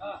Ah.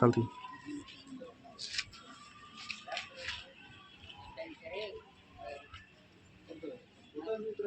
ಕಲ್ತಿ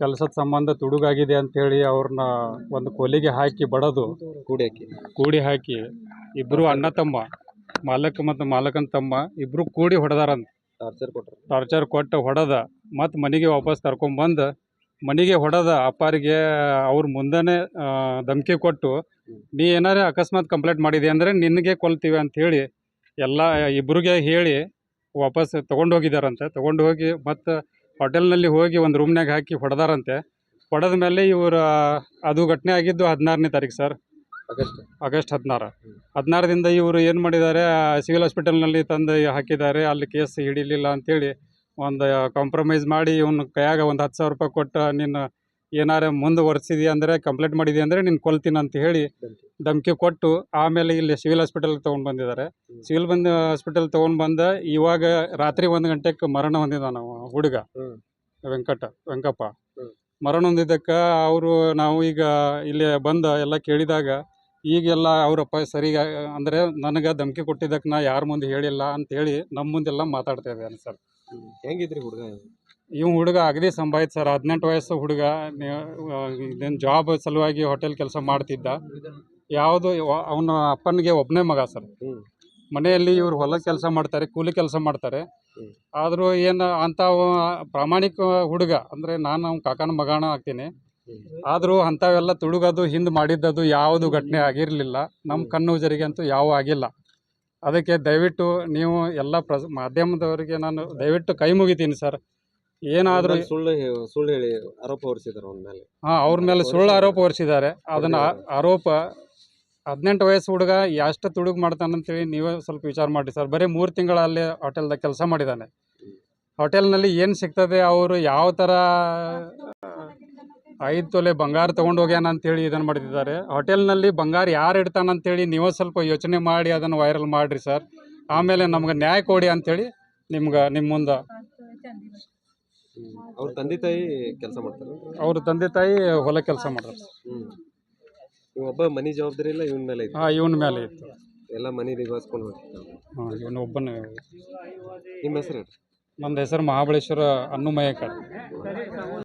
ಕೆಲಸದ ಸಂಬಂಧ ತುಡುಗಾಗಿದೆ ಅಂತೇಳಿ ಅವ್ರನ್ನ ಒಂದು ಕೊಲಿಗೆ ಹಾಕಿ ಬಡದು. ಕೂಡಕ್ಕೆ ಕೂಡಿ ಹಾಕಿ ಇಬ್ರು ಅಣ್ಣ ತಮ್ಮ ಮಾಲಕ ಮತ್ತು ಮಾಲಕನ ತಮ್ಮ ಇಬ್ರು ಕೂಡಿ ಹೊಡೆದಾರಂತ. ಟಾರ್ಚರ್ ಕೊಟ್ಟರು ಟಾರ್ಚರ್ ಕೊಟ್ಟು ಹೊಡೆದ ಮತ್ತು ಮನೆಗೆ ವಾಪಸ್ ಕರ್ಕೊಂಬಂದು ಮನೆಗೆ ಹೊಡೆದ ಅಪ್ಪಾರಿಗೆ ಅವ್ರ ಮುಂದೆನೇ ಧಮಕಿ ಕೊಟ್ಟು ನೀ ಏನಾರೇ ಅಕಸ್ಮಾತ್ ಕಂಪ್ಲೇಂಟ್ ಮಾಡಿದೆ ಅಂದರೆ ನಿನಗೆ ಕೊಲ್ತೀವಿ ಅಂತ ಹೇಳಿ ಎಲ್ಲ ಇಬ್ರಿಗೆ ಹೇಳಿ ವಾಪಸ್ ತೊಗೊಂಡು ಹೋಗಿದ್ದಾರಂತೆ ತೊಗೊಂಡು ಹೋಗಿ ಮತ್ತು ಹೋಟೆಲ್ನಲ್ಲಿ ಹೋಗಿ ಒಂದು ರೂಮ್ನಾಗ ಹಾಕಿ ಹೊಡೆದಾರಂತೆ. ಹೊಡೆದ ಮೇಲೆ ಇವರು ಅದು ಘಟನೆ ಆಗಿದ್ದು ಹದಿನಾರನೇ ತಾರೀಕು ಸರ್. ಆಗಸ್ಟ್. ಆಗಸ್ಟ್ ಹದಿನಾರು. ಹದಿನಾರರಿಂದ ಇವರು ಏನು ಮಾಡಿದ್ದಾರೆ ಸಿವಿಲ್ ಹಾಸ್ಪಿಟಲ್ನಲ್ಲಿ ತಂದು ಹಾಕಿದ್ದಾರೆ ಅಲ್ಲಿ ಕೇಸ್ ಹಿಡಿಲಿಲ್ಲ ಅಂತೇಳಿ ಒಂದು ಕಾಂಪ್ರಮೈಸ್ ಮಾಡಿ ಇವನು ಕೈಯಾಗ ಒಂದು ಹತ್ತು ಸಾವಿರ ರೂಪಾಯಿ ಕೊಟ್ಟು ನೀನು ಏನಾರ ಮುಂದುವರ್ಸಿದಿ ಅಂದರೆ ಕಂಪ್ಲೇಂಟ್ ಮಾಡಿದಿ ಅಂದರೆ ನೀನು ಕೊಲ್ತೀನಿ ಅಂತ ಹೇಳಿ ಧಮಕಿ ಕೊಟ್ಟು ಆಮೇಲೆ ಇಲ್ಲಿ ಸಿವಿಲ್ ಹಾಸ್ಪಿಟಲ್ ತೊಗೊಂಡು ಬಂದಿದ್ದಾರೆ ಸಿವಿಲ್ ಬಂದ ಹಾಸ್ಪಿಟಲ್ ತೊಗೊಂಡು ಬಂದ ಇವಾಗ ರಾತ್ರಿ ಒಂದು ಗಂಟೆಗೆ ಮರಣ ಹೊಂದಿದ ನಾವು ಹುಡುಗ. ವೆಂಕಟ ವೆಂಕಪ್ಪ. ಮರಣ ಹೊಂದಿದ್ದಕ್ಕೆ ಅವರು ನಾವು ಈಗ ಇಲ್ಲಿ ಬಂದ ಎಲ್ಲ ಕೇಳಿದಾಗ ಈಗೆಲ್ಲ ಅವರಪ್ಪ ಸರಿ ಅಂದರೆ ನನಗೆ ಧಮಕಿ ಕೊಟ್ಟಿದ್ದಕ್ಕೆ ನಾ ಯಾರ ಮುಂದೆ ಹೇಳಿಲ್ಲ ಅಂತೇಳಿ ನಮ್ಮ ಮುಂದೆಲ್ಲ ಮಾತಾಡ್ತಾ ಇದ್ದಾನೆ ಸರ್. ಹೆಂಗಿದ್ರಿ ಹುಡುಗ? ಇವ್ ಹುಡುಗ ಅಗದಿ ಸಂಭಾಯ್ತು ಸರ್. ಹದಿನೆಂಟು ವಯಸ್ಸು ಹುಡುಗ. ಇದೇನು ಜಾಬ್ ಸಲುವಾಗಿ ಹೋಟೆಲ್ ಕೆಲಸ ಮಾಡ್ತಿದ್ದ. ಯಾವುದು ಅವನ ಅಪ್ಪನಿಗೆ ಒಬ್ಬನೇ ಮಗ ಸರ್. ಮನೆಯಲ್ಲಿ ಇವ್ರು ಹೊಲ ಕೆಲಸ ಮಾಡ್ತಾರೆ ಕೂಲಿ ಕೆಲಸ ಮಾಡ್ತಾರೆ. ಆದರೂ ಏನು ಅಂತ ಪ್ರಾಮಾಣಿಕ ಹುಡುಗ ಅಂದರೆ ನಾನು ಅವ್ನ ಕಾಕನ ಮಗಾಣ ಆಗ್ತೀನಿ. ಆದರೂ ಅಂಥವೆಲ್ಲ ತುಡುಗದು ಹಿಂದೆ ಮಾಡಿದ್ದದು ಯಾವುದು ಘಟನೆ ಆಗಿರಲಿಲ್ಲ. ನಮ್ಮ ಕಣ್ಣು ಜರಿಗೆ ಅಂತೂ ಯಾವ ಆಗಿಲ್ಲ. ಅದಕ್ಕೆ ದಯವಿಟ್ಟು ನೀವು ಎಲ್ಲ ಪ್ರ ಮಾಧ್ಯಮದವರಿಗೆ ನಾನು ದಯವಿಟ್ಟು ಕೈ ಮುಗಿತೀನಿ ಸರ್. ಏನಾದರೂ ಸುಳ್ಳು ಸುಳ್ಳು ಹೇಳಿ ಆರೋಪ ಹೊರಿಸಿದ್ದಾರೆ ಅವ್ರ ಮೇಲೆ ಹಾಂ ಅವ್ರ ಮೇಲೆ ಸುಳ್ಳು ಆರೋಪ ಹೊರಿಸಿದ್ದಾರೆ. ಅದನ್ನ ಆರೋಪ ಹದಿನೆಂಟು ವಯಸ್ಸು ಹುಡುಗ ಎಷ್ಟು ತುಡುಗು ಮಾಡ್ತಾನಂತೇಳಿ ನೀವೇ ಸ್ವಲ್ಪ ವಿಚಾರ ಮಾಡಿ ಸರ್. ಬರೀ ಮೂರು ತಿಂಗಳ ಅಲ್ಲಿ ಹೋಟೆಲ್ದಾಗ ಕೆಲಸ ಮಾಡಿದ್ದಾನೆ. ಹೋಟೆಲ್ನಲ್ಲಿ ಏನು ಸಿಗ್ತದೆ ಅವರು ಯಾವ ಥರ ಐದು ತೊಲೆ ಬಂಗಾರ ತೊಗೊಂಡು ಹೋಗ್ಯಾನ ಅಂತೇಳಿ ಇದನ್ನು ಮಾಡ್ತಿದ್ದಾರೆ ಹೋಟೆಲ್ನಲ್ಲಿ ಬಂಗಾರ ಯಾರು ಇಡ್ತಾನಂತೇಳಿ ನೀವು ಸ್ವಲ್ಪ ಯೋಚನೆ ಮಾಡಿ ಅದನ್ನು ವೈರಲ್ ಮಾಡಿರಿ ಸರ್. ಆಮೇಲೆ ನಮ್ಗೆ ನ್ಯಾಯ ಕೊಡಿ ಅಂತೇಳಿ ನಿಮ್ಗೆ ನಿಮ್ಮ ಮುಂದೆ. ಅವ್ರ ತಂದೆ ತಾಯಿ ಕೆಲಸ ಮಾಡ್ತಾರೆ ಅವ್ರ ತಂದೆ ತಾಯಿ ಹೊಲ ಕೆಲಸ ಮಾಡ್ತಾರೆ ಒಬ್ಬ ಮನಿ ಜವಾಬ್ದಾರಿ ಇಲ್ಲ ಇವನ್ ಮೇಲೆ ಹಾಂ ಇವನ ಮೇಲೆ ಇತ್ತು. ಎಲ್ಲ ಮನಿ ನಿಭಾಯಿಸ್ಕೊಂಡು ಹೋಗ್ತಾರೆ ಹಾಂ ಇವನು ಒಬ್ಬನೇ. ನಿಮ್ಮ ಹೆಸರು ನಮ್ದು ಹೆಸರು ಮಹಾಬಳೇಶ್ವರ ಅನ್ನುಮಯ್ಯ ಕಡೆ